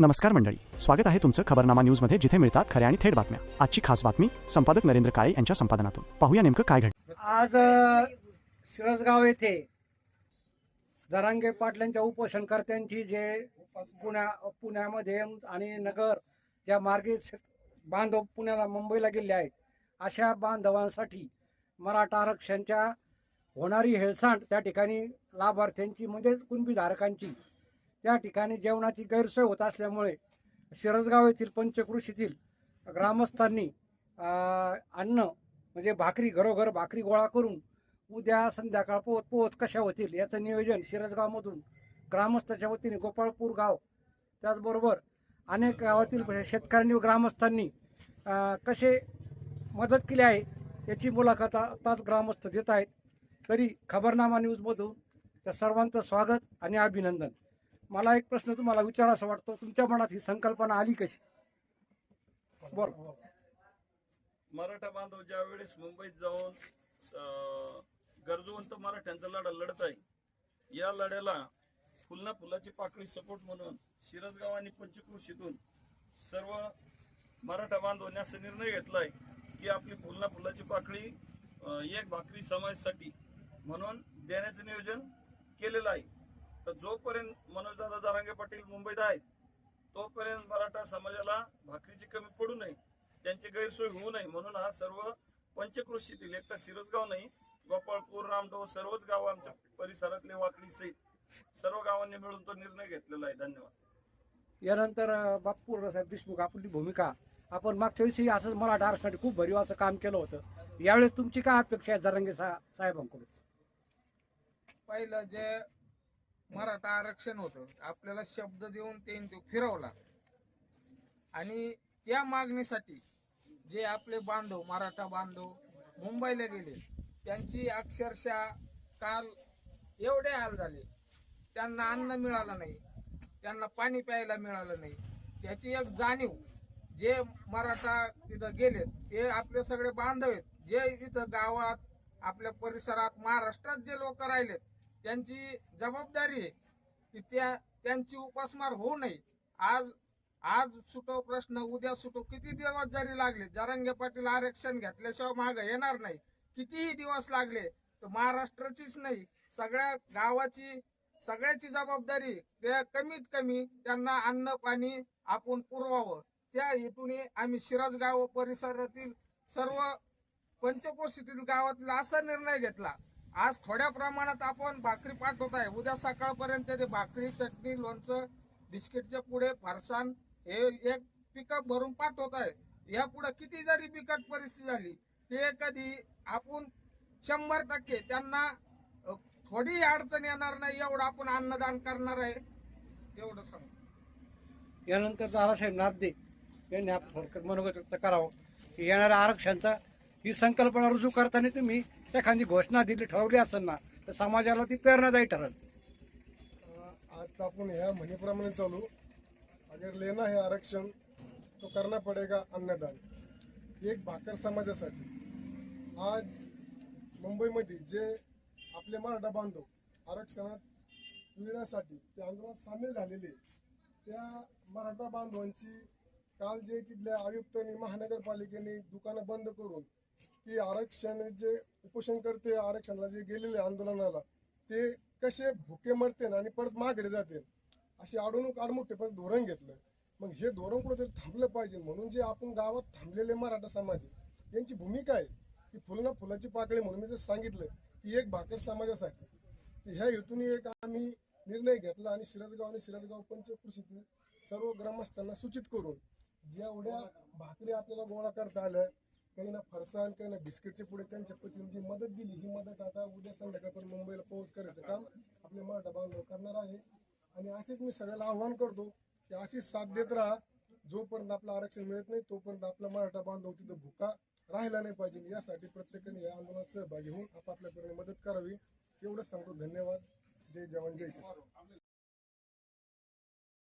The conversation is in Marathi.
नमस्कार मंडळी. स्वागत आहे तुमचं खबरनामा न्यूजमध्ये जिथे मिळतात खऱ्या आणि थेट बातम्या. आजची खास बातमी संपादक नरेंद्र काळे यांच्या संपादनातून. पाहूया नेमकं काय घडलं आज शिरसगाव येथे जरांगे पाटलांच्या उपोषणकर्त्यांची जे पुण्या पुण्यामध्ये आणि नगर ज्या मार्गे बांधव पुण्याला मुंबईला गेले आहेत अशा बांधवांसाठी मराठा आरक्षणच्या होणारी हेळसांड त्या ठिकाणी लाभार्थ्यांची म्हणजे कुणबीधारकांची त्या ठिकाणी जेवणाची गैरसोय होत असल्यामुळे शिरसगाव येथील पंचकृषीतील ग्रामस्थांनी अन्न म्हणजे भाकरी घरोघर भाकरी गोळा करून उद्या संध्याकाळ पोहोच पोहोच कशा होतील याचं नियोजन शिरसगावमधून ग्रामस्थाच्या वतीने गोपाळपूर गाव त्याचबरोबर अनेक गावातील शेतकऱ्यांनी व ग्रामस्थांनी कसे मदत केली आहे याची मुलाखत आताच ग्रामस्थ देत आहेत. तरी खबरनामा न्यूजमधून त्या सर्वांचं स्वागत आणि अभिनंदन. मला एक प्रश्न तुम्हाला विचारासा वाटतो. तुमच्या मनात ही संकल्पना आली कशी? बर मराठा बांधव ज्या वेळेस मुंबईत जाऊन गरजवंत मराठ्यांचा लढा लढत आहे या लढ्याला फुलना फुलाची पाकळी सपोर्ट म्हणून शिरसगाव आणि पंचकृषीतून सर्व मराठा बांधवांनी असा निर्णय घेतलाय की आपली फुलना फुलाची पाकळी एक भाकरी समाजासाठी म्हणून देण्याचं नियोजन केलेलं आहे. तर जोपर्यंत मनोजदादा जारांगे पाटील मुंबईत आहेत तोपर्यंत मराठा समाजाला भाकरीची कमी पडू नये त्यांची गैरसोय होऊ नये म्हणून हा सर्व पंचकृषीतील एकटा शिरसगाव नाही गोपाळपूर रामडो सर्वच गाव आमच्या परिसरातले वाकडी सहित सर्व गावांनी मिळून तो निर्णय घेतलेला आहे. धन्यवाद. यानंतर बापूर साहेब देशमुख आपली भूमिका. आपण मागच्या वर्षी असंच मराठा आरक्षणासाठी खूप भरीव असं काम केलं होतं. यावेळेस तुमची काय अपेक्षा आहे जरंगे सा साहेबांकडून? पहिलं जे मराठा आरक्षण होतं. आपल्याला शब्द देऊन ते तो फिरवला आणि त्या मागणीसाठी जे आपले बांधव मराठा बांधव मुंबईला गेले त्यांची अक्षरशः काल एवढे हाल झाले. त्यांना अन्न मिळालं नाही त्यांना पाणी प्यायला मिळालं नाही. त्याची एक जाणीव जे मराठा तिथं गेलेत ते आपले सगळे बांधव आहेत. जे इथं गावात आपल्या परिसरात महाराष्ट्रात जे लोक राहिलेत त्यांची जबाबदारी आहे की त्या त्यांची उपासमार होऊ नये. आज आज सुटो प्रश्न उद्या सुटो किती दिवस जरी लागले जरांगे पाटील आरक्षण घेतल्याशिवाय माग येणार नाही. कितीही दिवस लागले तर महाराष्ट्राचीच नाही. सगळ्या गावाची सगळ्याची जबाबदारी ते कमीत कमी त्यांना अन्न पाणी आपण पुरवावं. त्या हेतूने आम्ही शिरजगाव परिसरातील सर्व पंचकोशीतील गावातला असा निर्णय घेतला. आज थोड्या प्रमाणात आपण भाकरी पाठवत आहे. उद्या सकाळपर्यंत ते भाकरी चटणी लोणचं बिस्किटच्या पुढे फरसाण हे एक पिकअप भरून पाठवत आहे. या पुढे किती जरी बिकट परिस्थिती झाली ते कधी आपण शंभर टक्के त्यांना थोडी अडचण येणार नाही एवढं आपण अन्नदान करणार आहे एवढं सांग. यानंतर दादासाहेब नागदे यांनी आप थोडक्यात मनोगत व्यक्त करावं. की येणाऱ्या आरक्षणचा ही संकल्पना रुजू करताना तुम्ही एखादी घोषणा दिली ठरवली असेल ना तर समाजाला ती प्रेरणादायी ठरेल. आज आपण ह्या म्हणीप्रमाणे चालू. अगर लेना हे आरक्षण तो करना पडेगा अन्नदान. एक भाकर समाजासाठी. आज मुंबईमध्ये जे आपले मराठा बांधव आरक्षणात मिळण्यासाठी ते आंदोलनात सामील झालेले त्या मराठा बांधवांची काल जे तिथल्या आयुक्तांनी महानगरपालिकेने दुकानं बंद करून की आरक्षण जे उपोषणकर्ते आरक्षणाला जे गेलेले आंदोलनाला ते कसे भुके मरते आणि परत माघारी जाते अशी अडवणूक आडमुठेपणे धोरण घेतलं मग हे धोरण कुठेतरी थांबलं पाहिजे म्हणून जे आपण गावात थांबलेले मराठा समाज यांची भूमिका आहे की फुलना फुलाची पाकळी म्हणून मी जर सांगितलं की एक भाकर समाजासाठी. तर ह्या हेतून एक आम्ही निर्णय घेतला आणि शिरसगाव आणि शिरसगाव पंचकृषीतील सर्व ग्रामस्थांना सूचित करून जेवढ्या भाकरी आपल्याला गोळा करता आल्या काही ना फरसान काही ना बिस्किटचे पुढे त्यांच्या पतीने जी मदत दिली ही मदत आता उद्या संध्याकाळपर्यंत मुंबईला पोहोच करायचं काम आपले मराठा बांधव करणार आहे. आणि असेच मी सगळ्याला आव्हान करतो की अशीच साथ देत राहा. जोपर्यंत आपलं आरक्षण मिळत नाही तोपर्यंत आपला मराठा बांधव तिथं भुका राहिला नाही पाहिजे. यासाठी प्रत्येकाने या आंदोलनात सहभागी होऊन आपापल्यापर्यंत मदत करावी. एवढंच सांगतो. धन्यवाद. जय जवान जय